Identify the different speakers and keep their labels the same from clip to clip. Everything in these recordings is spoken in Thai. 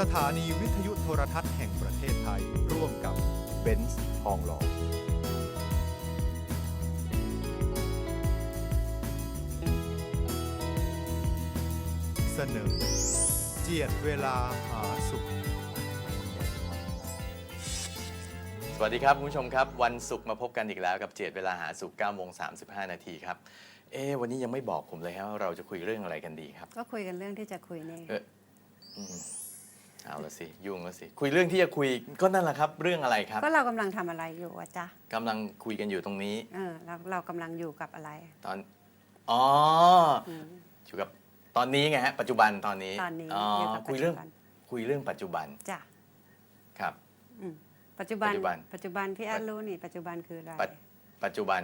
Speaker 1: สถานีวิทยุโทรทัศน์แห่งประเทศไทย ร่วมกับเบนซ์ทองหล่อเสนอเจียดเวลาหาสุข
Speaker 2: สวัสดีครับคุณผู้ชมครับ วันศุกร์มาพบกันอีกแล้วกับเจดเวลาหาสุข9โมง35 นาทีครับ เอ๊ะวันนี้ยังไม่บอกผมเลยครับว่าเราจะคุยเรื่องอะไรกันดีครับ
Speaker 3: ก็คุยกันเรื่องที่จะคุยนี่
Speaker 2: เอออืม เอาละสิ ยุ่งแล้วสิ คุยเรื่องที่จะคุยก็นั่นแหละครับ เรื่องอะไรครับ
Speaker 3: ก็เรากำลังทำอะไรอยู่อะจ๊ะ
Speaker 2: กำลังคุยกันอยู่ตรงนี้
Speaker 3: เออเราเรากำลังอยู่กับอะไร
Speaker 2: ตอน อ๋อ
Speaker 3: อืม
Speaker 2: อยู่กับตอนนี้ไงฮะ ปัจจุบันตอนนี้
Speaker 3: ตอนนี้
Speaker 2: อ๋อ
Speaker 3: อยู่กับ
Speaker 2: คุยเรื่อง
Speaker 3: ปัจจุบัน
Speaker 2: คุยเรื่องปัจจุบัน
Speaker 3: จ้ะ
Speaker 2: ครับ
Speaker 3: อืมปัจจุบัน
Speaker 2: ปัจจุบัน
Speaker 3: ปัจจุบันพี่แอดรู้นี่ ปัจจุบันคืออะไร
Speaker 2: ปัจปัจจุบัน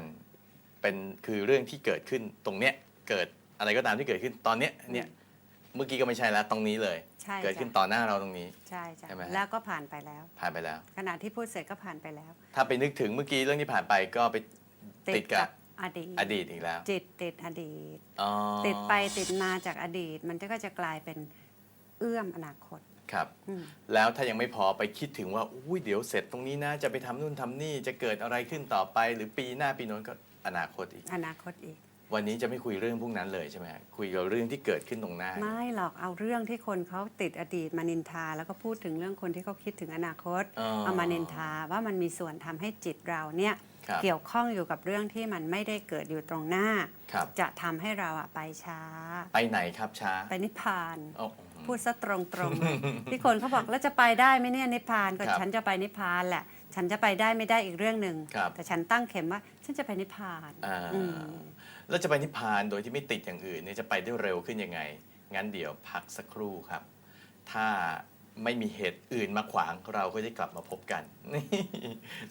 Speaker 2: เป็นคือเรื่องที่เกิดขึ้นตรงเนี้ยเกิดอะไรก็ตามที่เกิดขึ้นตอนเนี้ยเนี่ย เมื่อกี้ก็ไม่ใช่แล้วตรงนี้เลย
Speaker 3: ใช่
Speaker 2: เกิดขึ้น
Speaker 3: จ้ะ
Speaker 2: ต่อหน้าเราตรงนี้
Speaker 3: ใช่จ้ะ
Speaker 2: ใช่ไหมฮะ
Speaker 3: แล้วก็ผ่านไปแล้ว
Speaker 2: ผ่านไปแล้ว
Speaker 3: ขณะที่พูดเสร็จก็ผ่านไปแล้ว
Speaker 2: ถ้าไปนึกถึงเมื่อกี้เรื่องที่ผ่านไปก็ไปติดกับ
Speaker 3: อดีต
Speaker 2: อดีตอีกแล้ว
Speaker 3: จิตติดอดีต
Speaker 2: อ๋อ
Speaker 3: ติดไปติดมาจากอดีต มันก็จะกลายเป็นเอื้อมอนาคต
Speaker 2: ครับ
Speaker 3: อืม
Speaker 2: แล้วถ้ายังไม่พอไปคิดถึงว่าอุ้ยเดี๋ยวเสร็จตรงนี้นะจะไปทำนู่นทำนี่จะเกิดอะไรขึ้นต่อไป หรือปีหน้าปีโน้นก็อนาคตอีก
Speaker 3: อนาคตอีก
Speaker 2: วันนี้จะไม่คุยเรื่องพวกนั้นเลยใช่ไหมฮะคุยกับเรื่องที่เกิดขึ้นตรงหน้า
Speaker 3: ไม่หรอกเอาเรื่องที่คนเขาติดอดีตมานินทา แล้วก็พูดถึงเรื่องคนที่เขาคิดถึงอนาคต
Speaker 2: อ๋อ
Speaker 3: เอามานินทาว่ามันมีส่วนทำให้จิตเราเนี่ย
Speaker 2: ครับ
Speaker 3: เกี่ยวข้องอยู่กับเรื่องที่มันไม่ได้เกิดอยู่ตรงหน้า
Speaker 2: ครับ
Speaker 3: จะทำให้เราอะไปช้า
Speaker 2: ไปไหนครับช้า
Speaker 3: ไปนิพพาน
Speaker 2: โอ้
Speaker 3: พูดซะตรงๆเลยที่คนเขาบอกแล้วจะไปได้ไหมเนี่ยนิพพานก็
Speaker 2: ครับ
Speaker 3: ฉันจะไปนิพพานแหละ ฉันจะไปได้ไม่ได้อีกเรื่องหนึ่ง
Speaker 2: ครับ
Speaker 3: แต่ฉันตั้งเข็มว่า ฉันจะไปนิพพาน
Speaker 2: อ่า
Speaker 3: อืม
Speaker 2: แล้วจะไปนิพพานโดยที่ไม่ติดอย่างอื่นเนี่ยจะไปได้เร็วขึ้นยังไง งั้นเดี๋ยวพักสักครู่ครับ ถ้าไม่มีเหตุอื่นมาขวางเราก็จะกลับมาพบกันนี่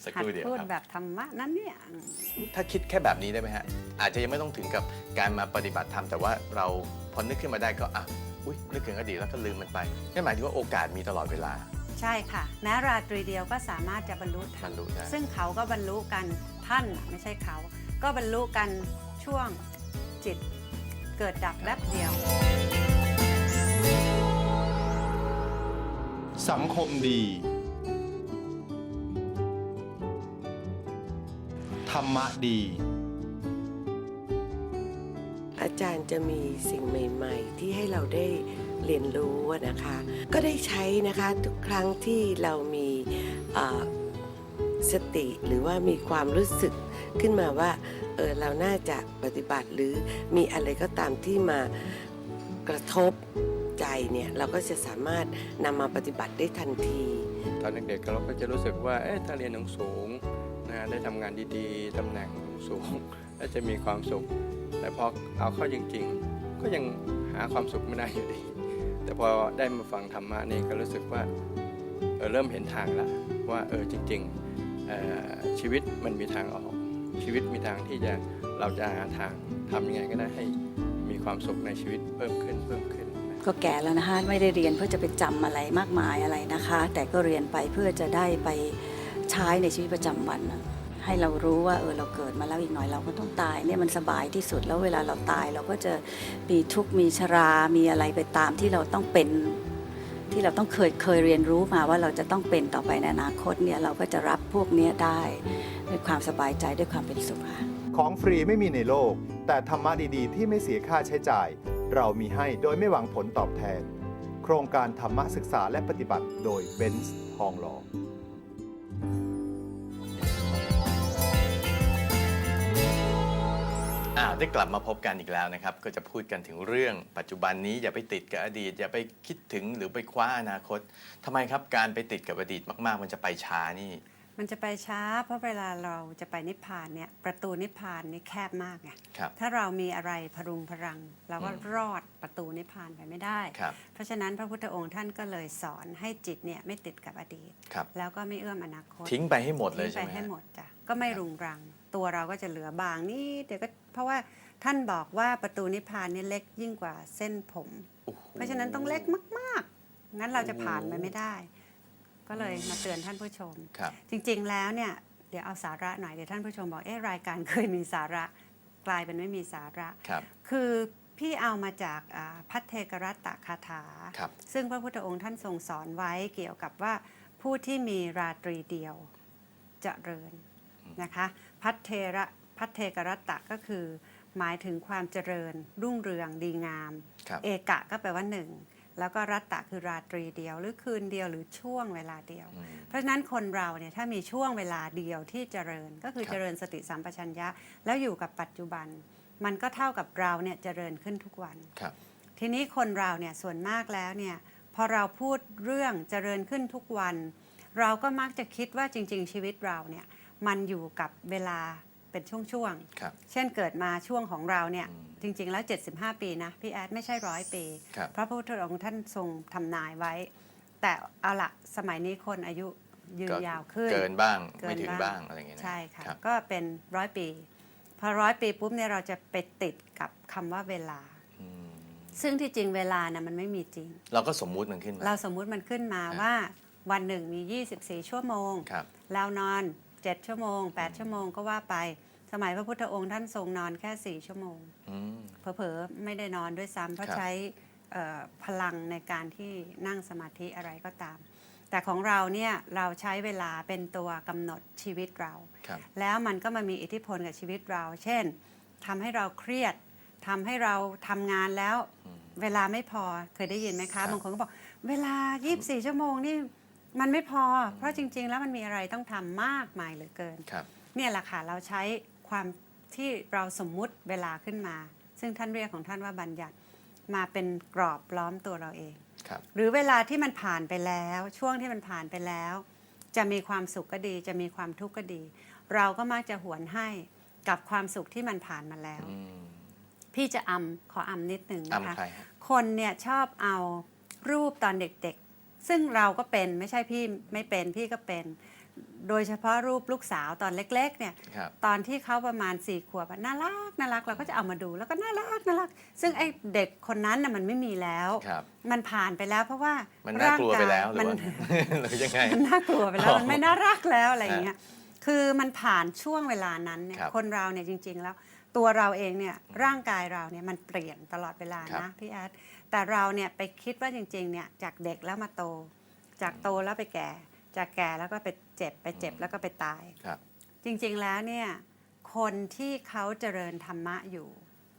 Speaker 2: สักค
Speaker 3: หัด
Speaker 2: รู่เดียว
Speaker 3: พูด
Speaker 2: ครับ
Speaker 3: แบบธรรมะนั้นเนี่ยอืม
Speaker 2: ถ้าคิดแค่แบบนี้ได้ไหมฮะ อาจจะยังไม่ต้องถึงกับการมาปฏิบัติธรรมแต่ว่าเราพอนึกขึ้นมาได้ก็อะอุ้ยนึกถึงอดีตแล้วก็ลืมมันไปนั่นหมายถึงว่าโอกาสมีตลอดเวลา
Speaker 3: ใช่ค่ะแม้ราตรีเดียวก็สามารถจะบรรลุธร
Speaker 2: บ
Speaker 3: ร
Speaker 2: ร
Speaker 3: ม
Speaker 2: รลุได้
Speaker 3: ซึ่งเขาก็บรรลุกันท่านน่ะไม่ใช่เขา ก็บรรลุกัน ช่วงจิตเกิดดับแวบเดียว
Speaker 1: สังคมดี ธรรมะดี
Speaker 4: อาจารย์จะมีสิ่งใหม่ ๆ ที่ให้เราได้เรียนรู้อะนะคะ ก็ได้ใช้นะคะทุกครั้งที่เรามีเอ่อสติหรือว่ามีความรู้สึก ขึ้นมาว่าเออเราน่าจะปฏิบัติหรือมีอะไรก็ตามที่มากระทบใจเนี่ยเราก็จะสามารถนำมาปฏิบัติได้ทันที
Speaker 5: ตอนเด็กๆเราก็จะรู้สึกว่าเอ๊ะถ้าเรียนหนังสูงนะได้ทำงานดีๆตำแหน่งสูงแล้วจะมีความสุข แต่พอเอาเข้าจริง ๆ ก็ยังหาความสุขไม่ได้อยู่ดี แต่พอได้มาฟังธรรมะนี่ก็รู้สึกว่าเออเริ่มเห็นทางล้วว่าเออจริงๆชีวิตมันมีทางออก ชีวิตมีทางที่จะเราจะหาทางทำยังไงก็ได้ให้มีความสุขในชีวิตเพิ่มขึ้นเพิ่มขึ้น
Speaker 6: ก็แก่แล้วนะคะไม่ได้เรียนเพื่อจะไปจำอะไรมากมายอะไรนะคะ แต่ก็เรียนไปเพื่อจะได้ไปใช้ในชีวิตประจำวันน่ะให้เรารู้ว่าเออเราเกิดมาแล้วอีกหน่อยเราก็ต้องตายเนี่ยมันสบายที่สุดแล้วเวลาเราตายเราก็จะมีทุกข์มีชรา มีอะไรไปตามที่เราต้องเป็น ที่เราต้องเคยเคยเรียนรู้มาว่าเราจะต้องเป็นต่อไปในอนาคตเนี่ยเราก็จะรับพวกนี้ได้ด้วยความสบายใจด้วยความเป็นสุขค่ะ
Speaker 1: ของฟรีไม่มีในโลก แต่ธรรมะดีๆ ที่ไม่เสียค่าใช้จ่าย เรามีให้โดยไม่หวังผลตอบแทน โครงการธรรมะศึกษาและปฏิบัติโดยเบนซ์ทองหล่อ
Speaker 2: อ่าได้กลับมาพบกันอีกแล้วนะครับ ก็จะพูดกันถึงเรื่องปัจจุบันนี้อย่าไปติดกับอดีต อย่าไปคิดถึงหรือไปคว้าอนาคตทำไมครับการไปติดกับอดีตมากๆ มันจะไปช้านี่
Speaker 3: มันจะไปช้า เพราะเวลาเราจะไปนิพพานเนี่ยประตูนิพพานนี่แคบมากไง
Speaker 2: ครับ
Speaker 3: ถ้าเรามีอะไรพรุงพรัง เราก็
Speaker 2: อืม
Speaker 3: รอดประตูนิพพานไปไม่ได้
Speaker 2: ครับ
Speaker 3: เพราะฉะนั้นพระพุทธองค์ท่านก็เลยสอนให้จิตเนี่ยไม่ติดกับอดีต
Speaker 2: ครับ
Speaker 3: แล้วก็ไม่เอื้อมอนาคต
Speaker 2: ทิ้งไปให้หมดเลย
Speaker 3: ทิ้ง
Speaker 2: ใช่
Speaker 3: ไป
Speaker 2: ไหม
Speaker 3: ให้
Speaker 2: ฮะ
Speaker 3: หมดจ้ะก็ไม่รุงรัง ตัวเราก็จะเหลือบางนี่เดี๋ยวก็ เพราะว่าท่านบอกว่าประตูนิพพานนี่เล็กยิ่งกว่าเส้นผม
Speaker 2: โอ้โห
Speaker 3: เพราะฉะนั้นต้องเล็กมากๆ งั้นเราจะผ่านไปไม่ได้ ก็เลยมาเตือนท่านผู้ชม
Speaker 2: ครับ
Speaker 3: จริงๆ แล้วเนี่ยเดี๋ยวเอาสาระหน่อยเดี๋ยวท่านผู้ชมบอกเอ๊ะรายการเคยมีสาระกลายเป็นไม่มีสาระ
Speaker 2: ครับ
Speaker 3: คือพี่เอามาจากอ่าพัทเทกรัตตคาถา
Speaker 2: ครับ
Speaker 3: ซึ่งพระพุทธองค์ท่านทรงสอนไว้เกี่ยวกับว่าผู้ที่มีราตรีเดียวเจริญนะคะ พัทเทระ พัทเทกรัตตะก็คือ หมายถึงความเจริญ รุ่งเรืองดีงาม
Speaker 2: ครับ
Speaker 3: เอกะก็แปลว่าหนึ่งแล้วก็รัตตะคือราตรีเดียวหรือคืนเดียวหรือช่วงเวลาเดียว
Speaker 2: อืม
Speaker 3: เพราะฉะนั้นคนเราเนี่ยถ้ามีช่วงเวลาเดียวที่เจริญก็คือ
Speaker 2: ครับ
Speaker 3: เจริญสติสัมปชัญญะ แล้วอยู่กับปัจจุบัน มันก็เท่ากับเราเนี่ยเจริญขึ้นทุกวัน
Speaker 2: ครับ
Speaker 3: ทีนี้คนเราเนี่ยส่วนมากแล้วเนี่ยพอเราพูดเรื่องเจริญขึ้นทุกวัน เราก็มักจะคิดว่าจริง ๆ ชีวิตเราเนี่ยมันอยู่กับเวลา เป็นช่วง
Speaker 2: ครับ
Speaker 3: ๆ เช่นเกิดมาช่วงของเราเนี่ย
Speaker 2: อืม
Speaker 3: จริง ๆ แล้ว 75 ปีนะพี่แอดไม่ใช่ร้อยปี
Speaker 2: ครับ
Speaker 3: พระพุทธองค์ท่านทรงทำนายไว้ แต่เอาละสมัยนี้คนอายุยืน
Speaker 2: ก็
Speaker 3: ยาวขึ้น
Speaker 2: เกินบ้าง
Speaker 3: เกิน
Speaker 2: ไม่ถึง
Speaker 3: บ้าง
Speaker 2: บ้าง อะไรอย่างเงี้ยน
Speaker 3: ใช่ค่ะ
Speaker 2: รับ
Speaker 3: ก็เป็นร้อยปี พอร้อยปีปุ๊บเนี่ยเราจะไปติดกับคำว่าเวลา
Speaker 2: อืม
Speaker 3: ซึ่งที่จริงเวลานะมันไม่มีจริง
Speaker 2: เราก็สมมุติมันขึ้นมา
Speaker 3: เราสมมุติมันขึ้นมา
Speaker 2: ครับ
Speaker 3: ว่าวันหนึ่งมี 24 ชั่วโมง
Speaker 2: ครับ
Speaker 3: เรานอน 7 ชั่วโมง 8 ชั่วโมงก็ว่าไป สมัยพระพุทธองค์ท่านทรงนอนแค่ 4 ชั่วโมง
Speaker 2: อืม
Speaker 3: เผลอๆ ไม่ได้นอนด้วยซ้ำเพราะ
Speaker 2: ครับ
Speaker 3: ใช้เอ่อพลังในการที่นั่งสมาธิอะไรก็ตาม แต่ของเราเนี่ยเราใช้เวลาเป็นตัวกำหนดชีวิตเรา
Speaker 2: ครับ
Speaker 3: แล้วมันก็มามีอิทธิพลกับชีวิตเรา เช่นทำให้เราเครียดทำให้เราทำงานแล้ว
Speaker 2: อืม
Speaker 3: เวลาไม่พอเคยได้ยินไหม
Speaker 2: ครั
Speaker 3: คะ
Speaker 2: บ
Speaker 3: บางคนก็บอก เวลา 24 ชั่วโมงนี่ มันไม่พอ เพราะจริง ๆ แล้วมันมีอะไรต้องทำมากมายเหลือเกิน
Speaker 2: ครับ
Speaker 3: เนี่ยแหละค่ะเราใช้ความที่เราสมมุติเวลาขึ้นมา ซึ่งท่านเรียกของท่านว่าบัญญัติมาเป็นกรอบล้อมตัวเราเอง
Speaker 2: ครับ
Speaker 3: หรือเวลาที่มันผ่านไปแล้ว ช่วงที่มันผ่านไปแล้ว จะมีความสุขก็ดี จะมีความทุกข์ก็ดี เราก็มักจะหวนให้กับความสุขที่มันผ่านมาแล้ว
Speaker 2: อืม
Speaker 3: พี่จะอำขออำนิดหนึ่งนะคะ
Speaker 2: อำใครฮะ
Speaker 3: คนเนี่ยชอบเอารูปตอนเด็กๆ ซึ่งเราก็เป็นไม่ใช่พี่ไม่เป็นพี่ก็เป็น โดยเฉพาะรูปลูกสาวตอนเล็กๆเนี่ย
Speaker 2: ครับ
Speaker 3: ตอนที่เขาประมาณสี่ขวบอะน่ารักน่ารักเราก็จะเอามาดูแล้วก็น่ารักน่ารัก ซึ่งไอ้เด็กคนนั้นน่ะมันไม่มีแล้ว
Speaker 2: ครับ
Speaker 3: มันผ่านไปแล้วเพราะว่า
Speaker 2: มันน่ากลัวไปแล้วหรือ
Speaker 3: มัน
Speaker 2: ว่า หรือยังไง
Speaker 3: มันน่ากลัวไปแล้ว
Speaker 2: อ๋อ
Speaker 3: มันไม่น่ารักแล้วอะไรอย่างเงี้ย คือมันผ่านช่วงเวลานั้นเนี่ย
Speaker 2: ครับ
Speaker 3: คนเราเนี่ยจริง ๆ แล้ว ตัวเราเองเนี่ยร่างกายเราเนี่ยมันเปลี่ยนตลอดเวลา
Speaker 2: ครับ
Speaker 3: นะพี่แอด แต่เราเนี่ยไปคิดว่าจริงๆเนี่ยจากเด็กแล้วมาโต จากโตแล้วไปแก่ จากแก่แล้วก็ไปเจ็บไปเจ็บแล้วก็ไปตาย
Speaker 2: ครับ
Speaker 3: จริงๆแล้วเนี่ยคนที่เขาเจริญธรรมะอยู่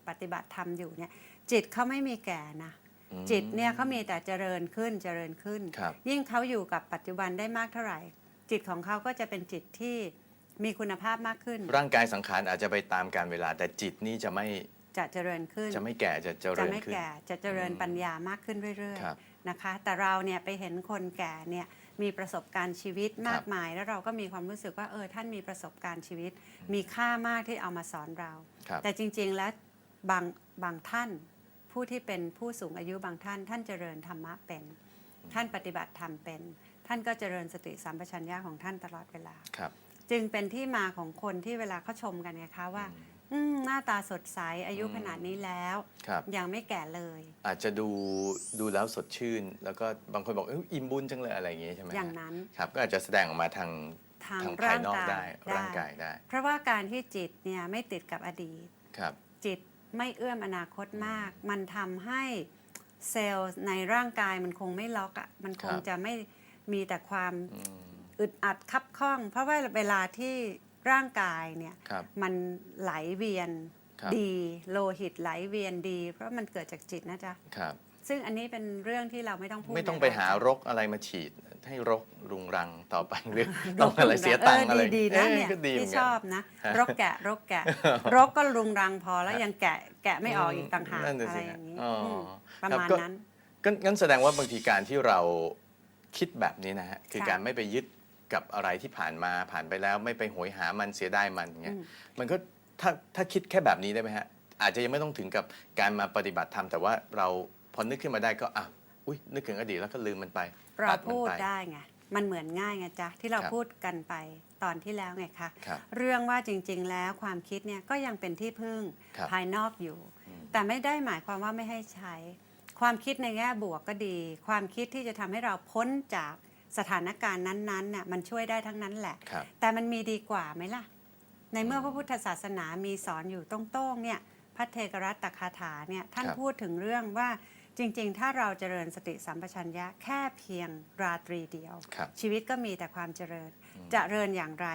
Speaker 3: ปฏิบัติธรรมอยู่เนี่ยจิตเขาไม่มีแก่นะ
Speaker 2: อืม
Speaker 3: จิตเนี่ยเขามีแต่เจริญขึ้นเจริญขึ้น
Speaker 2: ครับ
Speaker 3: ยิ่งเขาอยู่กับปัจจุบันได้มากเท่าไหร่ จิตของเขาก็จะเป็นจิตที่มีคุณภาพมากขึ้น
Speaker 2: ร่างกายสังขารอาจจะไปตามการเวลา แต่จิตนี่จะไม่
Speaker 3: จะเจริญขึ้น
Speaker 2: จะไม่แก่จะเจ
Speaker 3: จะ
Speaker 2: ริญ
Speaker 3: ไม่
Speaker 2: ขึ้น
Speaker 3: แก่จะเจริญ
Speaker 2: อืม
Speaker 3: ปัญญามากขึ้นเรื่อย
Speaker 2: ครับ
Speaker 3: ๆนะคะ แต่เราเนี่ยไปเห็นคนแก่เนี่ยมีประสบการณ์ชีวิตมาก
Speaker 2: ครับ
Speaker 3: มาย แล้วเราก็มีความรู้สึกว่าเออท่านมีประสบการณ์ชีวิต มีค่ามากที่เอามาสอนเรา
Speaker 2: ครับ
Speaker 3: แต่จริงๆแล้วบางบางท่านผู้ที่เป็นผู้สูงอายุบางท่าน ท่านเจริญธรรมะเป็น ท่านปฏิบัติธรรมเป็น ท่านก็เจริญสติสัมปชัญญะของท่านตลอดเวลา
Speaker 2: ครับ
Speaker 3: จึงเป็นที่มาของคนที่เวลาเขาชมกันไงคะว่า อืม หน้าตาสดใสอายุ
Speaker 2: อืม
Speaker 3: ขนาดนี้แล้ว
Speaker 2: ครับ
Speaker 3: ยังไม่แก่เลย
Speaker 2: อาจจะดูดูแล้วสดชื่น แล้วก็บางคนบอกเอยอิ่มบุญจังเลยอะไรอย่างงี้ใช่ไหมฮะ
Speaker 3: อย่างนั้น
Speaker 2: ครับก็อาจจะแสดงออกมาทาง
Speaker 3: ทาง
Speaker 2: ทาง
Speaker 3: ร่า
Speaker 2: ภาย
Speaker 3: ง
Speaker 2: นอก
Speaker 3: กาย
Speaker 2: ได้ร่างกายได้
Speaker 3: เพราะว่าการที่จิตเนี่ยไม่ติดกับอดีต
Speaker 2: ครับ
Speaker 3: จิตไม่เอื้อมอนาคตมาก มันทำให้เซลล์ในร่างกายมันคงไม่ล็อกอะ่ะมันคง
Speaker 2: ครับ
Speaker 3: จะไม่มีแต่ความ
Speaker 2: อืม
Speaker 3: อึดอัดคับข้อง เพราะว่าเวลาที่ ร่างกายเนี่ย
Speaker 2: ครับ
Speaker 3: มันไหลเวียน
Speaker 2: ครับ
Speaker 3: ดี โลหิตไหลเวียนดี เพราะมันเกิดจากจิตนะจ๊ะ
Speaker 2: ครับ
Speaker 3: ซึ่งอันนี้เป็นเรื่องที่เราไม่ต้องพูด
Speaker 2: ไม่ต้อง
Speaker 3: ใน
Speaker 2: ไปหารกอะไรมาฉีด ให้รกรุงรังต่อไปหรือต้องอะไรเสียตังค์อะไร
Speaker 3: ดีๆนะ
Speaker 2: เอ้ย
Speaker 3: เนี่ย
Speaker 2: ก็ดีเหมื
Speaker 3: ที่
Speaker 2: อน
Speaker 3: ช
Speaker 2: กัน
Speaker 3: อบนะรกแกะรกแกะ รกก็รุงรังพอแล้วยังแกะแกะไม่ออกอีกต่างหาก
Speaker 2: นั่นน่ะ
Speaker 3: อะ
Speaker 2: สิ
Speaker 3: ไรอย่างนี้
Speaker 2: อ๋ออื
Speaker 3: มประ
Speaker 2: ครับ
Speaker 3: มาณ
Speaker 2: ก็
Speaker 3: นั้น
Speaker 2: ก็งั้นแสดงว่าบางทีการที่เราคิดแบบนี้นะฮะ คือ
Speaker 3: ค่ะ
Speaker 2: การไม่ไปยึด กับอะไรที่ผ่านมาผ่านไปแล้วไม่ไปโหยหามันเสียดายมันเงี้ย
Speaker 3: อืม
Speaker 2: มันก็ถ้าถ้าคิดแค่แบบนี้ได้ไหมฮะ อาจจะยังไม่ต้องถึงกับการมาปฏิบัติธรรมแต่ว่าเราพอนึกขึ้นมาได้ก็อะอุ้ยนึกถึงอดีตแล้วก็ลืมมันไป
Speaker 3: เรา
Speaker 2: ตัดมัน
Speaker 3: พูด
Speaker 2: ไป
Speaker 3: ได้ไงมันเหมือนง่ายไงจ๊ะที่เรา
Speaker 2: ครับ
Speaker 3: พูดกันไปตอนที่แล้วไงคะ
Speaker 2: ครับ
Speaker 3: เรื่องว่าจริง ๆ แล้วความคิดเนี่ยก็ยังเป็นที่พึ่ง
Speaker 2: ครับ
Speaker 3: ภายนอกอยู่
Speaker 2: อืม
Speaker 3: แต่ไม่ได้หมายความว่าไม่ให้ใช้ ความคิดในแง่บวกก็ดี ความคิดที่จะทำให้เราพ้นจาก สถานการณ์นั้นๆน่ะมันช่วยได้ทั้งนั้นแหละ
Speaker 2: ครับ
Speaker 3: แต่มันมีดีกว่าไหมล่ะ ในเมื่อพระพุทธศาสนามีสอนอยู่ตรงๆเนี่ยพัทเทกรัตตคาถาเนี่ยท่าน
Speaker 2: ครับ
Speaker 3: พูดถึงเรื่องว่าจริง ๆ ถ้าเราเจริญสติสัมปชัญญะแค่เพียงราตรีเดียว
Speaker 2: ครับ
Speaker 3: ชีวิตก็มีแต่ความเจริญ เจริญอย่างไร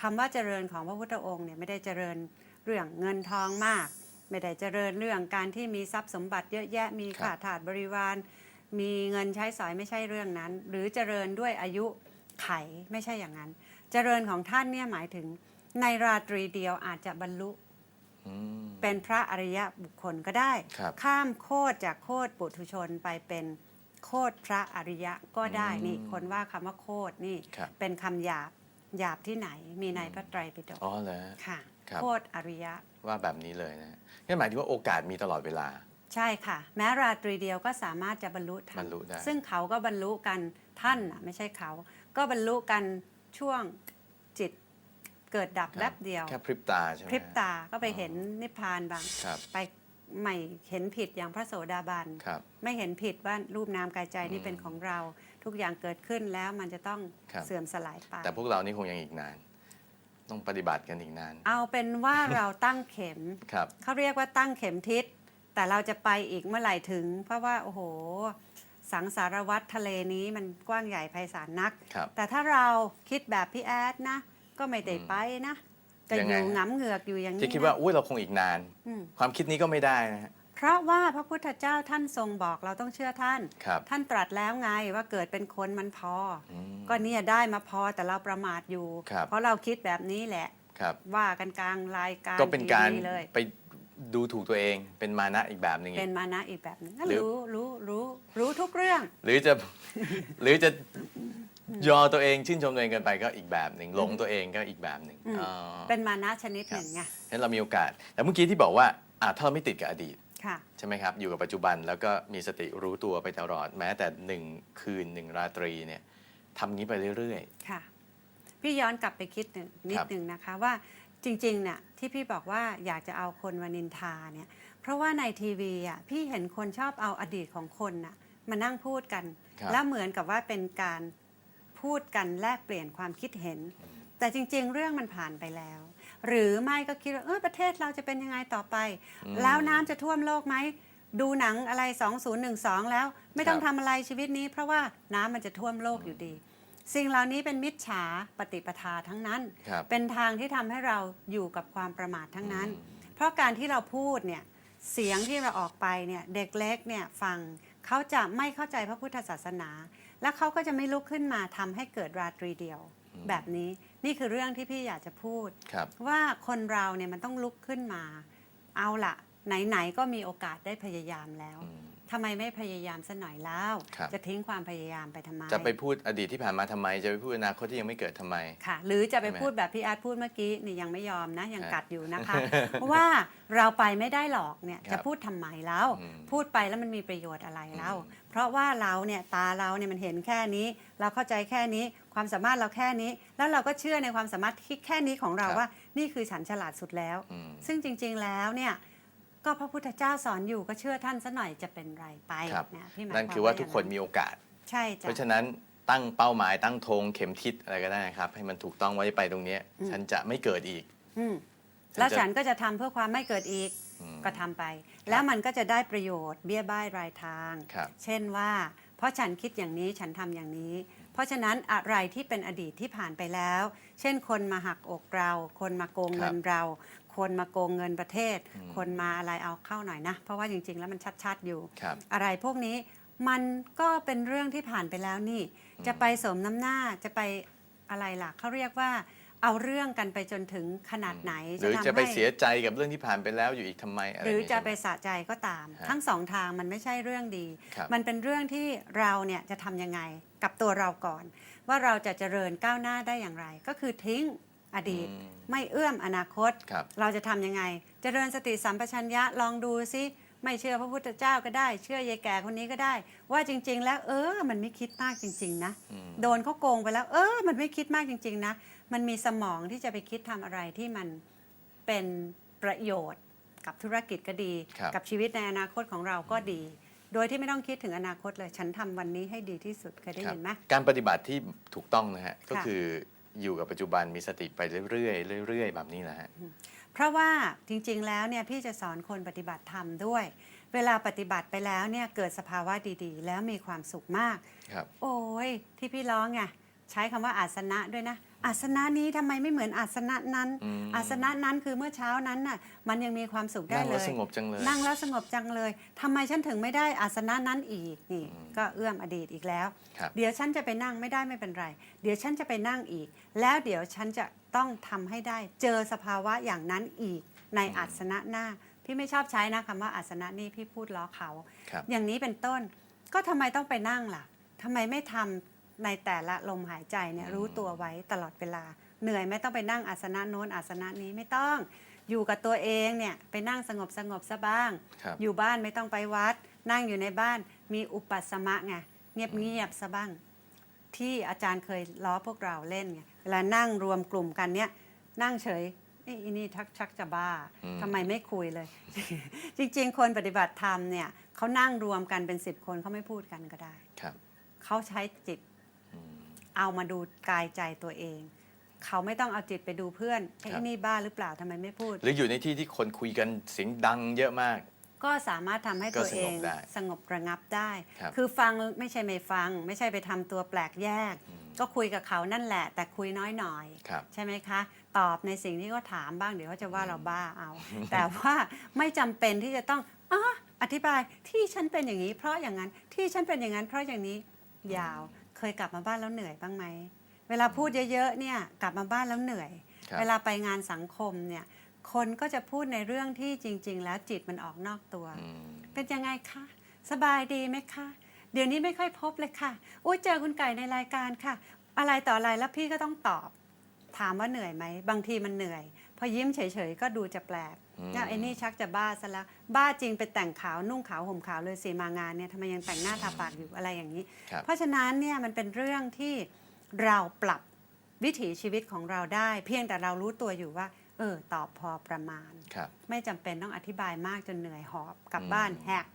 Speaker 3: คำว่าเจริญของพระพุทธองค์เนี่ยไม่ได้เจริญเรื่องเงินทองมาก ไม่ได้เจริญเรื่องการที่มีทรัพย์สมบัติเยอะแยะมี
Speaker 2: ครับ
Speaker 3: ขาถาดบริวาร มีเงินใช้สอยไม่ใช่เรื่องนั้น หรือเจริญด้วยอายุไขไม่ใช่อย่างนั้น เจริญของท่านเนี่ยหมายถึงในราตรีเดียวอาจจะบรรลุ
Speaker 2: อืม
Speaker 3: เป็นพระอริยบุคคลก็ได้
Speaker 2: ครับ
Speaker 3: ข้ามโคดจากโคดปุถุชนไปเป็นโคดพระอริยะก็ได้
Speaker 2: อืม
Speaker 3: นี่คนว่าคำว่าโคดนี่
Speaker 2: ครับ
Speaker 3: เป็นคำหยาบหยาบที่ไหนมีในพระไตรปิฎก
Speaker 2: อ๋อเหรอฮะ
Speaker 3: ค่ะ
Speaker 2: ครับ
Speaker 3: โคดอริยะ
Speaker 2: ว่าแบบนี้เลยนะงั้นหมายถึงว่าโอกาสมีตลอดเวลา
Speaker 3: ใช่ค่ะ แม้ราตรีเดียวก็สามารถจะบรรลุธรร
Speaker 2: บร
Speaker 3: ม
Speaker 2: รลุได้
Speaker 3: ซึ่งเขาก็บรรลุกันท่านน่ะไม่ใช่เขา ก็บรรลุกันช่วงจิตเกิดดับ
Speaker 2: ครับ
Speaker 3: แวบเดียว
Speaker 2: แค่พริบตาใช่ไหม
Speaker 3: พริบตาก็ไปเห็นนิพพานบาง
Speaker 2: ครับ
Speaker 3: ไปไม่เห็นผิดอย่างพระโสดาบัน
Speaker 2: ครับ
Speaker 3: ไม่เห็นผิดว่ารูปนามกายใจนี่
Speaker 2: อืม
Speaker 3: เป็นของเรา ทุกอย่างเกิดขึ้นแล้วมันจะต้อง
Speaker 2: ครับ
Speaker 3: เสื่อมสลายไป
Speaker 2: แต่พวกเรานี่คงยังอีกนาน ต้องปฏิบัติกันอีกนาน
Speaker 3: เอาเป็นว่าเราตั้งเข็ม
Speaker 2: ครับ
Speaker 3: เขาเรียกว่าตั้งเข็มทิศ แต่เราจะไปอีกเมื่อไหร่ถึง เพราะว่าโอ้โห สังสารวัตรทะเลนี้มันกว้างใหญ่ไพศาลนัก
Speaker 2: ครับ
Speaker 3: แต่ถ้าเราคิดแบบพี่แอดนะ ก็ไม่ได้ไปนะจะ
Speaker 2: ยัง
Speaker 3: อ
Speaker 2: ไง
Speaker 3: ยู่
Speaker 2: ฮะ
Speaker 3: หงำเหงือกอยู่อย่างนี้
Speaker 2: ที่คิดว่า
Speaker 3: นะ
Speaker 2: อุ้ยเราคงอีกนาน
Speaker 3: อืม
Speaker 2: ความคิดนี้ก็ไม่ได้นะฮะ
Speaker 3: เพราะว่าพระพุทธเจ้าท่านทรงบอกเราต้องเชื่อท่าน
Speaker 2: ครับ
Speaker 3: ท่านตรัสแล้วไงว่าเกิดเป็นคนมันพออ
Speaker 2: อืม
Speaker 3: ก็เนี่ยได้มาพอแต่เราประมาทอยู่
Speaker 2: ครับ
Speaker 3: เพราะเราคิดแบบนี้แหละ
Speaker 2: ครับ
Speaker 3: ว่ากันกลางรายการ
Speaker 2: ก็เป็นการ
Speaker 3: ทีวีเลย
Speaker 2: ไป ดูถูกตัวเองเป็นมานะอีกแบบหนึ่งอี
Speaker 3: เป็
Speaker 2: ก
Speaker 3: นมานะอีกแบบหนึงก็
Speaker 2: หรือ
Speaker 3: รู้รู้รู้รู้ทุกเรื่อง
Speaker 2: หรือจะ หรือจะยอตัวเองชื่นชมตัวเองเกินไปก็อีกแบบหนึ่งหลงตัวเองก็อีกแบบหนึ่ง
Speaker 3: อืม
Speaker 2: อ๋อ
Speaker 3: เป็นมานะชนิดหนึ่งไง
Speaker 2: งั้นเรามีโอกาสแต่เมื่อกี้ที่บอกว่าอะถ้าเราไม่ติดกับอดีต
Speaker 3: ค่ะ
Speaker 2: ใช่ไหมครับ อยู่กับปัจจุบันแล้วก็มีสติรู้ตัวไปตลอด แม้แต่หนึ่งคืนหนึ่งราตรีเนี่ยทำงี้ไปเรื่อย
Speaker 3: ค่ะ พี่ย้อนกลับไปคิดหนึ่งนิด
Speaker 2: ครับ
Speaker 3: หนึ่งนะคะว่า จริงๆเนี่ยที่พี่บอกว่าอยากจะเอาคนมานินทาเนี่ยเพราะว่าในทีวีอะพี่เห็นคนชอบเอาอดีตของคนน่ะมานั่งพูดกัน
Speaker 2: ครับ
Speaker 3: แล้วเหมือนกับว่าเป็นการพูดกันแลกเปลี่ยนความคิดเห็น แต่จริง ๆ เรื่องมันผ่านไปแล้ว หรือไม่ก็คิดว่าเออประเทศเราจะเป็นยังไงต่อไป
Speaker 2: อืม
Speaker 3: แล้วน้ำจะท่วมโลกไหม ดูหนังอะไร 2012 แล้ว ไม่ต้อง
Speaker 2: ครับ
Speaker 3: ทำอะไรชีวิตนี้ เพราะว่าน้ำมันจะท่วมโลกอยู่ดี สิ่งเหล่านี้เป็นมิจฉาปฏิปทาทั้งนั้น
Speaker 2: ๆครับ
Speaker 3: เป็นทางที่ทำให้เราอยู่กับความประมาททั้งนั้น
Speaker 2: อืม
Speaker 3: เพราะการที่เราพูดเนี่ยเสียงที่เราออกไปเนี่ยเด็กเล็กเนี่ยฟังเขาจะไม่เข้าใจพระพุทธศาสนา และเขาก็จะไม่ลุกขึ้นมาทำให้เกิดราตรีเดียวแบบนี้นี่คือเรื่องที่พี่อยากจะพูด
Speaker 2: ครับ
Speaker 3: ว่าคนเราเนี่ยมันต้องลุกขึ้นมา เอาละไหนๆก็มีโอกาสได้พยายามแล้ว
Speaker 2: อืม
Speaker 3: ทำไมไม่พยายามสัหน่อยแล้ว
Speaker 2: ครับ
Speaker 3: จะทิ้งความพยายามไปทำไม
Speaker 2: จะไปพูดอดีตที่ผ่านมาทำไม จะไปพูดอนาคตที่ยังไม่เกิดทำไม
Speaker 3: ค่ะ หรือจะไป
Speaker 2: ใช่ไหม
Speaker 3: พูดแบบพี่อาร์ตพูดเมื่อกี้นี่ยังไม่ยอมนะ ยัง
Speaker 2: ครับ
Speaker 3: กัดอยู่นะคะ เพราะว่าเราไปไม่ได้หรอกเนี่ย
Speaker 2: ครับ
Speaker 3: จะพูดทำไมแล้ว
Speaker 2: อืม
Speaker 3: พูดไปแล้วมันมีประโยชน์อะไรแล้ว
Speaker 2: อืม
Speaker 3: เพราะว่าเราเนี่ยตาเราเนี่ยมันเห็นแค่นี้ เราเข้าใจแค่นี้ ความสามารถเราแค่นี้ แล้วเราก็เชื่อในความสามารถที่แค่นี้ของเราว่า นี่คือฉันฉลาดสุดแล้ว
Speaker 2: อืม
Speaker 3: ซึ่งจริงๆแล้วเนี่ย ก็พระพุทธเจ้าสอนอยู่ก็เชื่อท่านซะหน่อยจะเป็นไรไป
Speaker 2: ครับ
Speaker 3: นะพี่หมาย
Speaker 2: นั่น
Speaker 3: วม
Speaker 2: คือว่าทุกคน
Speaker 3: ย่ง
Speaker 2: มีโอกาส
Speaker 3: ใช่
Speaker 2: เพ
Speaker 3: จ้ะ
Speaker 2: ราะฉะนั้นตั้งเป้าหมายตั้งธงเข็มทิศอะไรก็ได้นะครับ ให้มันถูกต้องไว้ไปตรงเนี้ย
Speaker 3: อืม
Speaker 2: ฉันจะไม่เกิดอีก
Speaker 3: อืม
Speaker 2: ฉันจะ
Speaker 3: แล้วฉันก็จะทำเพื่อความไม่เกิดอีก
Speaker 2: อืม
Speaker 3: ก็ทำไป แล้วมันก็จะได้ประโยชน์เบี้ยบ้ายรายทาง
Speaker 2: ครับ
Speaker 3: เช่นว่า เพราะฉันคิดอย่างนี้ฉันทำอย่างนี้ เพราะฉะนั้นอะไรที่เป็นอดีตที่ผ่านไปแล้ว เช่นคนมาหักอกเรา คนมาโกงเงินเรา คนมาโกงเงินประเทศ
Speaker 2: อืม
Speaker 3: คนมาอะไรเอาเข้าหน่อยนะ เพราะว่าจริง ๆ แล้วมันชัดๆอยู่
Speaker 2: ครับ
Speaker 3: อะไรพวกนี้มันก็เป็นเรื่องที่ผ่านไปแล้วนี่
Speaker 2: อืม
Speaker 3: จะไปสมน้ำหน้าจะไปอะไรล่ะเขาเรียกว่าเอาเรื่องกันไปจนถึงขนาดไหน
Speaker 2: หรือ
Speaker 3: ทำ
Speaker 2: จะไป
Speaker 3: ให้
Speaker 2: เสียใจกับเรื่องที่ผ่านไปแล้วอยู่อีกทำไมอะไร
Speaker 3: หรือ
Speaker 2: อย่าง
Speaker 3: จะ
Speaker 2: เงี้ย
Speaker 3: ไปสะใจก็ตาม
Speaker 2: ฮะ
Speaker 3: ทั้งสองทางมันไม่ใช่เรื่องดี
Speaker 2: ครับ
Speaker 3: มันเป็นเรื่องที่เราเนี่ยจะทำยังไงกับตัวเราก่อน ว่าเราจะเจริญก้าวหน้าได้อย่างไร ก็คือทิ้ง อดีต
Speaker 2: อืม
Speaker 3: ไม่เอื้อมอนาคต
Speaker 2: ครับ
Speaker 3: เราจะทำยังไง เจริญสติสัมปชัญญะลองดูซิไม่เชื่อพระพุทธเจ้าก็ได้ เชื่อยายแก่คนนี้ก็ได้ ว่าจริง ๆ แล้ว เออ มันไม่คิดมากจริง ๆ นะ
Speaker 2: อืม
Speaker 3: โดนเขาโกงไปแล้ว เออ มันไม่คิดมากจริง ๆ นะ มันมีสมองที่จะไปคิดทำอะไรที่มันเป็นประโยชน์กับธุรกิจก็ดี
Speaker 2: ครับ
Speaker 3: กับชีวิตในอนาคตของเราก็ดี โดยที่ไม่ต้องคิดถึงอนาคตเลย ฉันทำวันนี้ให้ดีที่สุดเคยได้
Speaker 2: ครับ
Speaker 3: ยินไหม
Speaker 2: การปฏิบัติที่ถูกต้องนะฮะ ก็
Speaker 3: ค่ะ
Speaker 2: คือ อยู่กับปัจจุบันมีสติไปเรื่อยๆเรื่อยๆ แบบนี้แหละฮะ
Speaker 3: เพราะว่าจริงๆ แล้วเนี่ยพี่จะสอนคนปฏิบัติธรรมด้วย เวลาปฏิบัติไปแล้วเนี่ยเกิดสภาวะดีๆ แล้วมีความสุขมาก
Speaker 2: ครับ
Speaker 3: โอ้ยที่พี่ร้องไงใช้คำว่าอาสนะด้วยนะ อาสนะนี้ทำไมไม่เหมือนอาสนะนั้น
Speaker 2: อืม
Speaker 3: อาสนะนั้นคือเมื่อเช้านั้นน่ะ มันยังมีความสุขได้
Speaker 2: นั่ง
Speaker 3: เล
Speaker 2: แล้ว
Speaker 3: ย
Speaker 2: สงบจังเลย
Speaker 3: นั่งแล้วสงบจังเลยทำไมฉันถึงไม่ได้อาสนะนั้นอีกนี่
Speaker 2: อืม
Speaker 3: ก็เอื้อมอดีตอีกแล้ว
Speaker 2: ครับ
Speaker 3: เดี๋ยวฉันจะไปนั่งไม่ได้ไม่เป็นไร เดี๋ยวฉันจะไปนั่งอีก แล้วเดี๋ยวฉันจะต้องทำให้ได้ เจอสภาวะอย่างนั้นอีกในอาสนะหน้า พี่ไม่ชอบใช้นะคำว่าอาสนะนี่พี่พูดล้อเขา
Speaker 2: ครับ
Speaker 3: อย่างนี้เป็นต้น ก็ทำไมต้องไปนั่งล่ะทำไมไม่ทำ ในแต่ละลมหายใจเนี่ย
Speaker 2: อืม
Speaker 3: รู้ตัวไว้ตลอดเวลา เหนื่อยไม่ต้องไปนั่งอาสนะโน้นอาสนะนี้ไม่ต้องอยู่กับตัวเองเนี่ยไปนั่งสงบสงบๆซะบ้าง
Speaker 2: ครับ
Speaker 3: อยู่บ้านไม่ต้องไปวัด นั่งอยู่ในบ้านมีอุปสมะไงเงียบเงียบๆซะบ้าง ที่อาจารย์เคยล้อพวกเราเล่นไงเวลานั่งรวมกลุ่มกันเนี่ยนั่งเฉยเอ้ยอีนี่ทักชักจะบ้า
Speaker 2: อืม
Speaker 3: ทำไมไม่คุยเลย จริงๆ คนปฏิบัติธรรมเนี่ยเขานั่งรวมกันเป็นสิบคนเขาไม่พูดกันก็ได้
Speaker 2: ครับ
Speaker 3: เขาใช้จิต
Speaker 2: อืม
Speaker 3: เอามาดูกายใจตัวเอง เขาไม่ต้องเอาจิตไปดูเพื่อนไอ้
Speaker 2: ครับ
Speaker 3: นี่บ้าหรือเปล่าทำไมไม่พูด
Speaker 2: หรืออยู่ในที่ที่คนคุยกันเสียงดังเยอะมาก
Speaker 3: ก็สามารถทำให้
Speaker 2: ก็
Speaker 3: ตัวเอง
Speaker 2: สงบได้
Speaker 3: สงบระงับได้
Speaker 2: ครับ
Speaker 3: คือฟังไม่ใช่ไม่ฟัง ไม่ใช่ไปทำตัวแปลกแยก
Speaker 2: อืม
Speaker 3: ก็คุยกับเขานั่นแหละ แต่คุยน้อยหน่อย
Speaker 2: ครับ
Speaker 3: ใช่ไหมคะ ตอบในสิ่งที่เขาถามบ้างเดี๋ยวเขาจะว่าเราบ้าเอา แต่ว่าไม่จำเป็นที่จะต้องอ๋ออธิบายที่ฉันเป็นอย่างนี้ เพราะอย่างนั้นที่ฉันเป็นอย่างนั้น เพราะอย่างนี้ยาว เคยกลับมาบ้านแล้วเหนื่อยบ้างไหม เวลาพูดเยอะๆเนี่ยกลับมาบ้านแล้วเหนื่อย
Speaker 2: ครับ
Speaker 3: เวลาไปงานสังคมเนี่ยคนก็จะพูดในเรื่องที่จริง ๆ แล้วจิตมันออกนอกตัว
Speaker 2: อืม
Speaker 3: เป็นยังไงคะ สบายดีไหมคะ เดี๋ยวนี้ไม่ค่อยพบเลยค่ะ อุ้ยเจอคุณไก่ในรายการค่ะ อะไรต่ออะไรแล้วพี่ก็ต้องตอบ ถามว่าเหนื่อยไหม บางทีมันเหนื่อย พอยิ้มเฉยๆก็ดูจะแปลก
Speaker 2: อืม
Speaker 3: แล้วไอ้นี่ชักจะบ้าซะแล้วบ้าจริงไปแต่งขาวนุ่งขาวห่มขาวเลยสิมางานเนี่ยทำไมยังแต่งหน้าทาปากอยู่อะไรอย่างนี้
Speaker 2: ครับ
Speaker 3: เพราะฉะนั้นเนี่ยมันเป็นเรื่องที่เราปรับวิถีชีวิตของเราได้ เพียงแต่เรารู้ตัวอยู่ว่า เออตอบพอประมาณ
Speaker 2: ครับ
Speaker 3: ไม่จำเป็นต้องอธิบายมากจนเหนื่อยหอบกลับ
Speaker 2: อืม
Speaker 3: บ้านแหก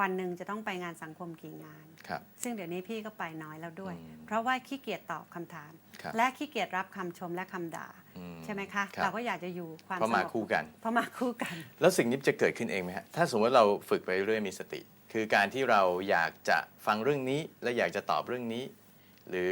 Speaker 3: วันหนึ่งจะต้องไปงานสังคมกี่งาน
Speaker 2: ครับ
Speaker 3: ซึ่งเดี๋ยวนี้พี่ก็ไปน้อยแล้วด้วย
Speaker 2: อืม
Speaker 3: เพราะว่าขี้เกียจตอบคำถาม
Speaker 2: ครับ
Speaker 3: และขี้เกียจรับคำชมและคำด่า
Speaker 2: อื
Speaker 3: ใช่ไหมคะ
Speaker 2: รับ
Speaker 3: เราก็อยากจะอยู่ความ
Speaker 2: เพราะ
Speaker 3: ส
Speaker 2: มาง
Speaker 3: บ
Speaker 2: คู่กัน
Speaker 3: เพราะมาคู่กัน
Speaker 2: แล้วสิ่งนี้จะเกิดขึ้นเองไหมฮะ ถ้าสมมติว่าเราฝึกไปเรื่อยมีสติ คือการที่เราอยากจะฟังเรื่องนี้ และอยากจะตอบเรื่องนี้ หรือ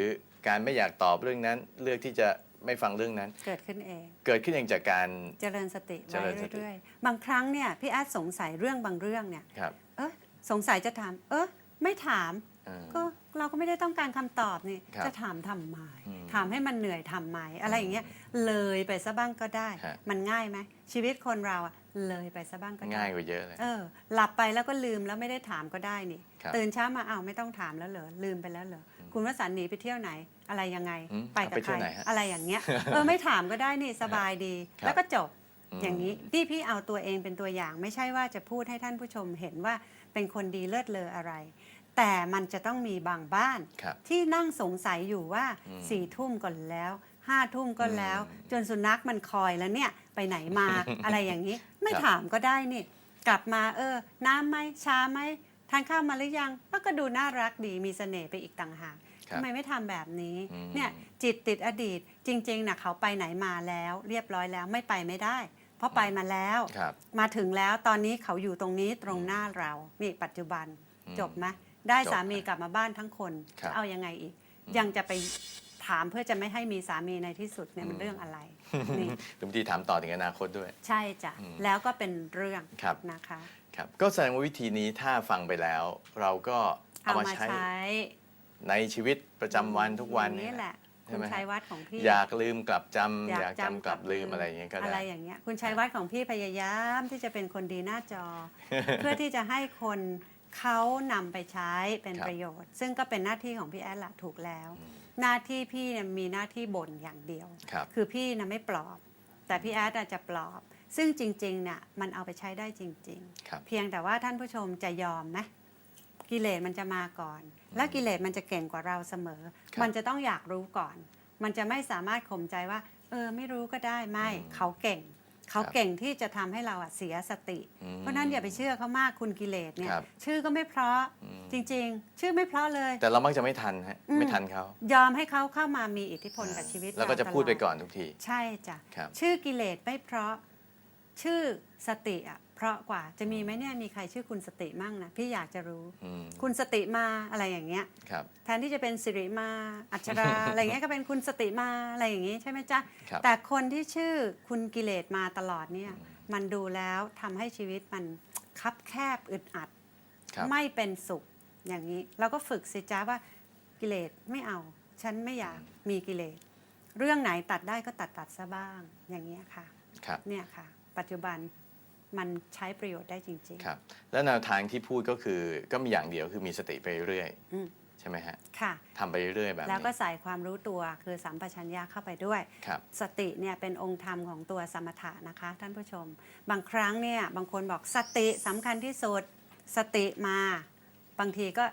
Speaker 2: การไม่อยากตอบเรื่องนั้น เลือกที่จะไม่ฟังเรื่องนั้น
Speaker 3: เกิดขึ้นเอง
Speaker 2: เกิดขึ้นเองจากการ
Speaker 3: เจริญสติ
Speaker 2: เจ
Speaker 3: ไว้
Speaker 2: ริญสติ
Speaker 3: เรื่อยๆ บางครั้งเนี่ยพี่อาจสงสัยเรื่องบางเรื่องเนี่ย
Speaker 2: ครับ
Speaker 3: เออ สงสัยจะถาม เออไม่ถาม
Speaker 2: อืม
Speaker 3: ก็เราก็ไม่ได้ต้องการคำตอบนี่
Speaker 2: ครับ
Speaker 3: จะถามทำไม
Speaker 2: อืม
Speaker 3: ถามให้มันเหนื่อยทำไมอะไรอย่างเงี้ยเลยไปซะบ้างก็ได้
Speaker 2: ฮะ
Speaker 3: มันง่ายไหมชีวิตคนเราอะเลยไปซะบ้างก็ได้
Speaker 2: ง่ายกว่าเยอะเลย
Speaker 3: เออ หลับไปแล้วก็ลืมแล้วไม่ได้ถามก็ได้นี่
Speaker 2: ครับ
Speaker 3: ตื่นเช้ามาอ้าวไม่ต้องถามแล้วเหรอลืมไปแล้วเหรอคุณวสันต์หนีไปเที่ยวไหน อะไรยังไง
Speaker 2: อืม
Speaker 3: ไปกับ
Speaker 2: เอาไป
Speaker 3: ใค
Speaker 2: เที่
Speaker 3: ร
Speaker 2: ยวไหนฮะ
Speaker 3: อะไรอย่างเงี้ย เออไม่ถามก็ได้นี่สบายดี
Speaker 2: ครับ
Speaker 3: แล้วก็จบ
Speaker 2: อืม
Speaker 3: อย่างนี้ที่พี่เอาตัวเองเป็นตัวอย่าง ไม่ใช่ว่าจะพูดให้ท่านผู้ชมเห็นว่า เป็นคนดีเลิศเลออะไร แต่มันจะต้องมีบางบ้าน
Speaker 2: ครับ
Speaker 3: ที่นั่งสงสัยอยู่ว่า
Speaker 2: อืม
Speaker 3: สี่ทุ่มก่อนแล้วห้าทุ่มก็แล้ว
Speaker 2: อืม
Speaker 3: จนสุนัขมันคอยแล้วเนี่ยไปไหนมา อะไรอย่างนี้ ไม่
Speaker 2: ครับ
Speaker 3: ถามก็ได้นี่ กลับมาเออ น้ำไหมชาไหมทานข้าวมาหรือยังก็ดูน่ารักดีมีเสน่ห์ไปอีกต่างหาก
Speaker 2: ครับ
Speaker 3: ทำไมไม่ทำแบบนี้
Speaker 2: อืม
Speaker 3: เนี่ยจิตติดอดีตจริงๆนะเขาไปไหนมาแล้ว เรียบร้อยแล้วไม่ไปไม่ได้ เพราะไปมาแล้ว
Speaker 2: ครับ
Speaker 3: มาถึงแล้วตอนนี้เขาอยู่ตรงนี้ตรงหน้าเรา นี่ปัจจุบัน
Speaker 2: อืม
Speaker 3: จบไหมได้
Speaker 2: จบ
Speaker 3: สามีกลับมาบ้านทั้งคน
Speaker 2: ครับ
Speaker 3: จะเอายังไงอีก
Speaker 2: อืม
Speaker 3: ยังจะไปถามเพื่อจะไม่ให้มีสามีในที่สุดเนี่ยมัน
Speaker 2: อืม
Speaker 3: เรื่องอะไรนี่
Speaker 2: บางทีถามต่อถึงอนาคตด้วย
Speaker 3: ใช่จ้ะ
Speaker 2: อืม
Speaker 3: แล้วก็เป็นเรื่อง
Speaker 2: ครับ
Speaker 3: นะคะ
Speaker 2: ครับ ก็แสดงว่าวิธีนี้ถ้าฟังไปแล้ว เราก็เอา
Speaker 3: เอา
Speaker 2: มา
Speaker 3: มา
Speaker 2: ใช้
Speaker 3: ใช้
Speaker 2: ในชีวิตประจำวันทุกวัน
Speaker 3: นี่
Speaker 2: เย
Speaker 3: แหละ
Speaker 2: ใช่
Speaker 3: คุณ
Speaker 2: ไหม
Speaker 3: ชัยวัฒน์ของพี่
Speaker 2: อยากลืมกลับจำอยากจำกลับลืมอะไรอย่างเงี้ยก็
Speaker 3: อะไร
Speaker 2: ได้
Speaker 3: อย่างเงี้ยคุณชัยวัฒน์ของพี่พยายามที่จะเป็นคนดีหน้าจอ เพื่อที่จะให้คนเขานำไปใช้เป็น
Speaker 2: ครับ
Speaker 3: ประโยชน์ ซึ่งก็เป็นหน้าที่ของพี่แอดละถูกแล้ว หน้าที่พี่เนี่ยมีหน้าที่บ่นอย่างเดียว
Speaker 2: ครับ
Speaker 3: คือพี่นะไม่ปลอบ แต่พี่แอดอาจจะปลอบ ซึ่งจริงๆเนี่ยมันเอาไปใช้ได้จริง
Speaker 2: ครับ
Speaker 3: ๆ เพียงแต่ว่าท่านผู้ชมจะยอมไหมกิเลสมันจะมาก่อน และกิเลสมันจะเก่งกว่าเราเสมอ
Speaker 2: ครับ
Speaker 3: มันจะต้องอยากรู้ก่อน มันจะไม่สามารถข่มใจว่า เออ ไม่รู้ก็ได้ไม่
Speaker 2: อืม
Speaker 3: เขาเก่ง เขา
Speaker 2: ครับ
Speaker 3: เก่งที่จะทำให้เราอะเสียสติ
Speaker 2: อืม
Speaker 3: เพราะฉะนั้นอย่าไปเชื่อเขามากคุณกิเลสเนี่ย
Speaker 2: ครับ
Speaker 3: ชื่อก็ไม่เพราะ
Speaker 2: อืม
Speaker 3: จริง ๆ ชื่อไม่เพราะเลย
Speaker 2: แต่เรามักจะไม่ทันฮะ
Speaker 3: อืม
Speaker 2: ไม่ทันเขา
Speaker 3: ยอมให้เขาเข้ามามีอิทธิพลกับชีวิต
Speaker 2: แล้วก็
Speaker 3: เรา
Speaker 2: จะพูดไป
Speaker 3: ตล
Speaker 2: ก่อนทุกที
Speaker 3: ใช่จ้ะ
Speaker 2: ครับ
Speaker 3: ชื่อกิเลสไม่เพราะชื่อสติอะ เพราะกว่าจะมีไหมเนี่ยมีใครชื่อคุณสติมั่งนะพี่อยากจะรู้
Speaker 2: อืม
Speaker 3: คุณสติมาอะไรอย่างเงี้ย
Speaker 2: ครับ
Speaker 3: แทนที่จะเป็นสิริมาอัชรา อะไรเงี้ยก็เป็นคุณสติมาอะไรอย่างงี้ใช่ไหมจ๊ะ
Speaker 2: ครับ
Speaker 3: แต่คนที่ชื่อคุณกิเลสมาตลอดเนี่ยมันดูแล้วทำให้ชีวิตมันคับแคบอึดอัด
Speaker 2: ครับ
Speaker 3: ไม่เป็นสุขอย่างนี้ เราก็ฝึกสิจ้าว่ากิเลสไม่เอา ฉันไม่อยากมีกิเลส เรื่องไหนตัดได้ก็ตัดตัดซะบ้างอย่างนี้ยค่ะ
Speaker 2: ครับ
Speaker 3: เนี่ยค่ะ ปัจจุบัน มันใช้ประโยชน์ได้จริง
Speaker 2: ครับ แล้วแนวทางที่พูดก็คือก็มีอย่างเดียวคือมีสติไปเรื่อย
Speaker 3: อืม
Speaker 2: ใช่ไหมฮะ
Speaker 3: ๆค่ะ
Speaker 2: ทำไปเรื่อยๆแบบ
Speaker 3: แล้วก็
Speaker 2: นี้
Speaker 3: ใส่ความรู้ตัวคือสัมปชัญญะเข้าไปด้วย
Speaker 2: ครับ
Speaker 3: สติเนี่ยเป็นองค์ธรรมของตัวสมถะนะคะท่านผู้ชม บางครั้งเนี่ยบางคนบอกสติสำคัญที่สุดสติมา บางทีก็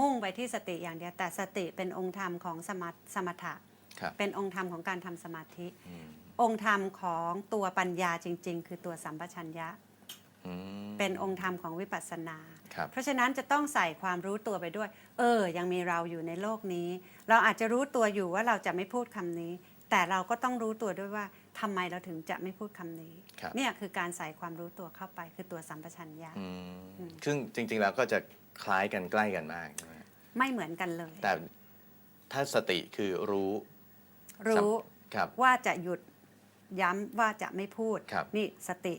Speaker 3: มุ่งไปที่สติอย่างเดียวแต่สติเป็นองค์ธรรมของสมถสมถะ
Speaker 2: ครับ
Speaker 3: เป็นองค์ธรรมของการทำสมาธิ
Speaker 2: อืม
Speaker 3: องค์ธรรมของตัวปัญญาจริง ๆ คือตัวสัมปชัญญะ
Speaker 2: อืม
Speaker 3: เป็นองค์ธรรมของวิปัสสนา
Speaker 2: ครับ
Speaker 3: เพราะฉะนั้นจะต้องใส่ความรู้ตัวไปด้วย เออ ยังมีเราอยู่ในโลกนี้ เราอาจจะรู้ตัวอยู่ว่าเราจะไม่พูดคำนี้ แต่เราก็ต้องรู้ตัวด้วยว่าทำไมเราถึงจะไม่พูดคำนี้
Speaker 2: ครับ
Speaker 3: เนี่ยคือการใส่ความรู้ตัวเข้าไป คือตัวสัมปชัญญะ
Speaker 2: อืม
Speaker 3: อืม
Speaker 2: ซึ่งจริง ๆ แล้วก็จะคล้ายกันใกล้กันมากใช่ไหม
Speaker 3: ไม่เหมือนกันเลย
Speaker 2: แต่ถ้าสติคือรู้
Speaker 3: รู้
Speaker 2: ครับ
Speaker 3: ว่าจะหยุด ย้ำว่าจะไม่พูด
Speaker 2: ครับ
Speaker 3: นี่สติ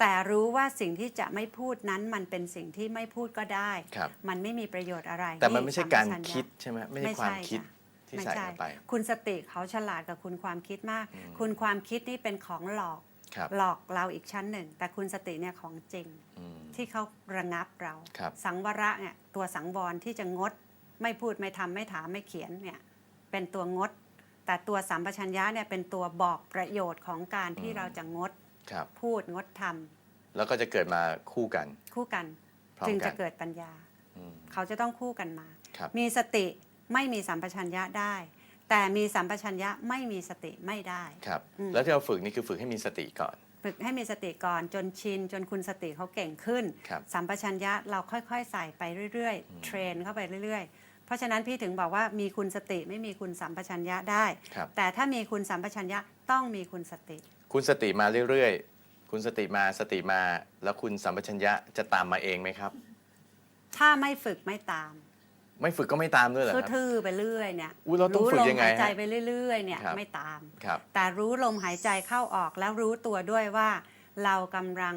Speaker 3: แต่รู้ว่าสิ่งที่จะไม่พูดนั้นมันเป็นสิ่งที่ไม่พูดก็ได้
Speaker 2: ครับ
Speaker 3: มันไม่มีประโยชน์อะไร
Speaker 2: แต่มันไม่ใช่การ
Speaker 3: สัมปชัญญะ
Speaker 2: คิดใช่ไหมไม่ใช่
Speaker 3: ไม่
Speaker 2: ความ
Speaker 3: ใช่
Speaker 2: คิด
Speaker 3: ค่ะ
Speaker 2: ที่
Speaker 3: ไม่
Speaker 2: ใส่
Speaker 3: ใช่
Speaker 2: เข้าไป
Speaker 3: คุณสติเขาฉลาดกับคุณความคิดมาก
Speaker 2: อืม
Speaker 3: คุณความคิดนี่เป็นของหลอก
Speaker 2: ครับ
Speaker 3: หลอกเราอีกชั้นหนึ่ง แต่คุณสติเนี่ยของจริง
Speaker 2: อืม
Speaker 3: ที่เขาระงับเรา
Speaker 2: ครับ
Speaker 3: สังวระเนี่ยตัวสังวรที่จะงด ไม่พูดไม่ทำไม่ถามไม่เขียนเนี่ยเป็นตัวงด แต่ตัวสัมปชัญญะเนี่ยเป็นตัวบอกประโยชน์ของการที่
Speaker 2: อืม
Speaker 3: เราจะงด
Speaker 2: ครับ
Speaker 3: พูดงดทำ
Speaker 2: แล้วก็จะเกิดมาคู่กัน
Speaker 3: คู่กัน
Speaker 2: พร้อม
Speaker 3: จึง
Speaker 2: กั
Speaker 3: จะ
Speaker 2: น
Speaker 3: เกิดปัญญา
Speaker 2: อืม
Speaker 3: เขาจะต้องคู่กันมา
Speaker 2: ครับ
Speaker 3: มีสติไม่มีสัมปชัญญะได้ แต่มีสัมปชัญญะไม่มีสติไม่ได้
Speaker 2: ครับ
Speaker 3: อืม
Speaker 2: แล้วที่เราฝึกนี่คือฝึกให้มีสติก่อน
Speaker 3: ฝึกให้มีสติก่อนจนชิน จนคุณสติเขาเก่งขึ้น
Speaker 2: ครับ
Speaker 3: สัมปชัญญะเราค่อยๆ ใส่ไปเรื่อย
Speaker 2: อืม
Speaker 3: ๆเทรนเข้าไปเรื่อยๆ เพราะฉะนั้นพี่ถึงบอกว่ามีคุณสติไม่มีคุณสัมปชัญญะได้
Speaker 2: ครับ
Speaker 3: แต่ถ้ามีคุณสัมปชัญญะต้องมีคุณสติ
Speaker 2: คุณสติมาเรื่อยๆ คุณสติมาสติมา แล้วคุณสัมปชัญญะจะตามมาเองไหมครับ
Speaker 3: ถ้าไม่ฝึกไม่ตาม
Speaker 2: ไม่ฝึกก็ไม่ตามด้วยเหรอครับ
Speaker 3: ทื่อๆไปเรื่อยเนี่ย
Speaker 2: อุ๊ยเราต้องฝึก
Speaker 3: ลม
Speaker 2: ยังไง
Speaker 3: หายใจ
Speaker 2: ฮะ
Speaker 3: ไปเรื่อยๆเนี่ย
Speaker 2: ครับ
Speaker 3: ไม่ตาม
Speaker 2: ครับ
Speaker 3: แต่รู้ลมหายใจเข้าออกแล้วรู้ตัวด้วยว่า เรากำลัง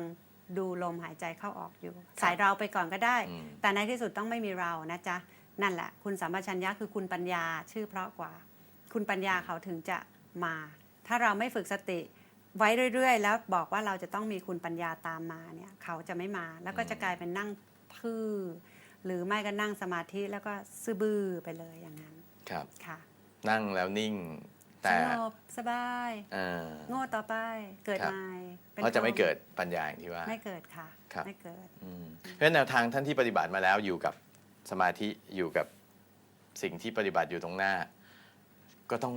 Speaker 3: ดูลมหายใจเข้าออกอยู่
Speaker 2: ครับ
Speaker 3: สายเราไปก่อนก็ได้
Speaker 2: อืม
Speaker 3: แต่ในที่สุดต้องไม่มีเรานะจ๊ะ นั่นแหละ คุณสัมปชัญญะคือคุณปัญญาชื่อเพราะกว่า คุณปัญญาเขาถึงจะมา ถ้าเราไม่ฝึกสติไว้เรื่อย ๆ แล้วบอกว่าเราจะต้องมีคุณปัญญาตามมาเนี่ยเขาจะไม่มาแล้วก็จะกลายเป็นนั่งพื้อหรือไม่ก็นั่งสมาธิแล้วก็ซื่อบื้อไปเลยอย่างนั้น
Speaker 2: ครับ
Speaker 3: ค่ะ
Speaker 2: นั่งแล้วนิ่ง แต่
Speaker 3: สงบสบาย
Speaker 2: เออ
Speaker 3: โง่ต่อไปเกิด
Speaker 2: ครับ
Speaker 3: ใหม่ป็น
Speaker 2: เพราะจะไม่
Speaker 3: ธรร
Speaker 2: เกิดปัญญาอย่างที่ว่า
Speaker 3: ไม่เกิดค่ะ
Speaker 2: ครับ
Speaker 3: ไม่เกิด
Speaker 2: อืมเพราะฉะนั้นแนวทางท่านที่ปฏิบัติมาแล้วอยู่กับ สมาธิอยู่กับสิ่งที่ปฏิบัติอยู่ตรงหน้า ก็ต้อง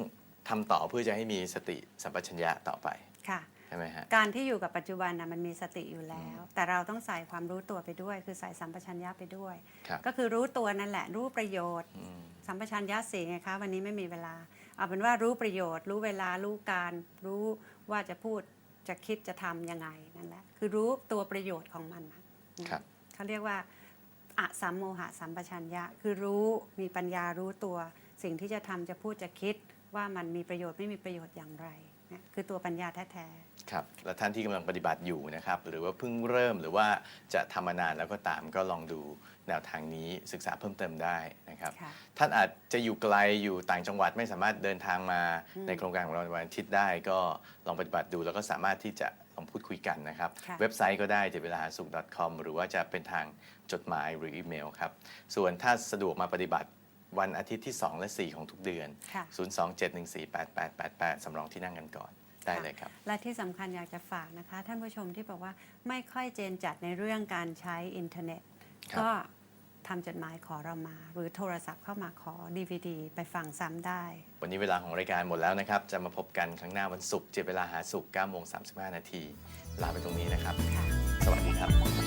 Speaker 2: ทำต่อเพื่อจะให้มีสติสัมปชัญญะต่อไป
Speaker 3: ค่ะ
Speaker 2: ใช่ไหมฮะ
Speaker 3: การที่อยู่กับปัจจุบันนะมันมีสติอยู่แล้ว แต่เราต้องใส่ความรู้ตัวไปด้วย คือใส่สัมปชัญญะไปด้วย
Speaker 2: ครับ
Speaker 3: ก็คือรู้ตัวนั่นแหละ รู้ประโยชน์
Speaker 2: อืม
Speaker 3: สัมปชัญญะสี่ไงคะ วันนี้ไม่มีเวลา เอาเป็นว่ารู้ประโยชน์ รู้เวลารู้การ รู้ว่าจะพูดจะคิดจะทำยังไงนั่นแหละคือรู้ตัวประโยชน์ของมันนะครับ เขาเรียกว่า อะสัมโมหะสัมปชัญญะ คือรู้มีปัญญารู้ตัว สิ่งที่จะทำจะพูดจะคิดว่ามันมีประโยชน์ไม่มีประโยชน์อย่างไรเนี่ยคือตัวปัญญาแท้ๆ
Speaker 2: ครับแล้วท่านที่กำลังปฏิบัติอยู่นะครับหรือว่าเพิ่งเริ่มหรือว่าจะทำมานานแล้วก็ตามก็ลองดูแนวทางนี้ศึกษาเพิ่มเติมได้นะครับ
Speaker 3: ค่ะ
Speaker 2: ท่านอาจจะอยู่ไกลอยู่ต่างจังหวัดไม่สามารถเดินทางมา
Speaker 3: อืม
Speaker 2: ในโครงการของเราในวันอาทิตย์ได้ ก็ลองปฏิบัติดูแล้วก็สามารถที่จะลองพูดคุยกันนะครับ
Speaker 3: ค่ะ
Speaker 2: เว็บไซต์ก็ได้เวลาสุข .com หรือว่าจะเป็นทางจดหมายหรืออีเมลครับ ส่วนถ้าสะดวกมาปฏิบัติวันอาทิตย์ที่ 2 และ 4 ของทุกเดือน
Speaker 3: ค่ะ
Speaker 2: 027148888 สำรองที่นั่งกันก่อน ได้เลยครับ
Speaker 3: และที่สำคัญอยากจะฝากนะคะ ท่านผู้ชมที่บอกว่าไม่ค่อยเจนจัดในเรื่องการใช้อินเทอร์เน็ต
Speaker 2: ครับ
Speaker 3: ก็ทำจดหมายขอเรามา หรือโทรศัพท์เข้ามาขอ DVD ไปฟังซ้ำได้
Speaker 2: วันนี้เวลาของรายการหมดแล้วนะครับ จะมาพบกันครั้งหน้าวันศุกร์เจ็ดเวลาหาศุกร์9โมง35 นาที ลาไปตรงนี้นะครับ
Speaker 3: ค่ะ
Speaker 2: สวัสดีครับ